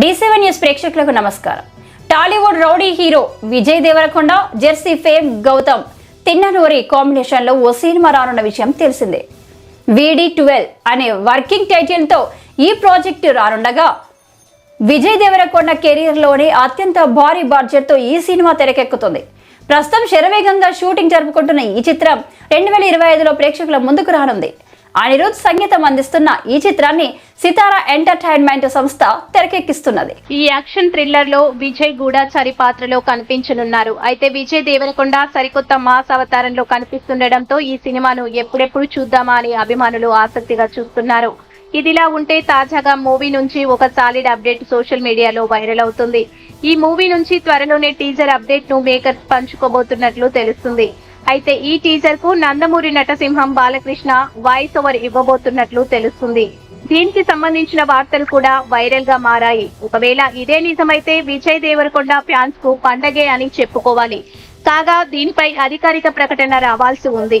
D seven news ప్రేక్షకులకు నమస్కారం. Tollywood rowdy hero Vijay Deverakonda Jersey fame Gautam Tinnanuri కాంబినేషన్లో ఓ సినిమా రానున్న విషయం తెలిసిందే. విడి ట్వెల్వ్ అనే వర్కింగ్ టైటిల్తో ఈ ప్రాజెక్టు రానుండగా విజయ్ దేవరకొండ కెరీర్లోనే అత్యంత భారీ బడ్జెట్తో ఈ సినిమా తెరకెక్కుతుంది. ప్రస్తుతం శరవేగంగా షూటింగ్ జరుపుకుంటున్న ఈ చిత్రం రెండు వేల ఇరవై ఐదులో ప్రేక్షకుల ముందుకు రానుంది. అనిరుద్ సంగీతం అందిస్తున్న ఈ చిత్రాన్ని సితారా ఎంటర్టైన్మెంట్ సంస్థ తెరకెక్కిస్తున్నది. ఈ యాక్షన్ థ్రిల్లర్లో విజయ్ గూఢాచారి పాత్రలో కనిపించనున్నారు. అయితే విజయ్ దేవరకొండ సరికొత్త మాస్ అవతారంలో కనిపిస్తుండటంతో ఈ సినిమాను ఎప్పుడెప్పుడు చూద్దామా అని అభిమానులు ఆసక్తిగా చూస్తున్నారు. ఇదిలా ఉంటే తాజాగా మూవీ నుంచి ఒక సాలిడ్ అప్డేట్ సోషల్ మీడియాలో వైరల్ అవుతుంది. ఈ మూవీ నుంచి త్వరలోనే టీజర్ అప్డేట్ను మేకర్స్ పంచుకోబోతున్నట్లు తెలుస్తుంది. అయితే ఈ టీజర్కు నందమూరి నటసింహం బాలకృష్ణ వాయిస్ ఓవర్ ఇవ్వబోతున్నట్లు తెలుస్తుంది. దీనికి సంబంధించిన వార్తలు కూడా వైరల్గా మారాయి. ఒకవేళ ఇదే నిజమైతే విజయ్ దేవరకొండ ఫ్యాన్స్కు పండగే అని చెప్పుకోవాలి. కాగా దీనిపై అధికారిక ప్రకటన రావాల్సి ఉంది.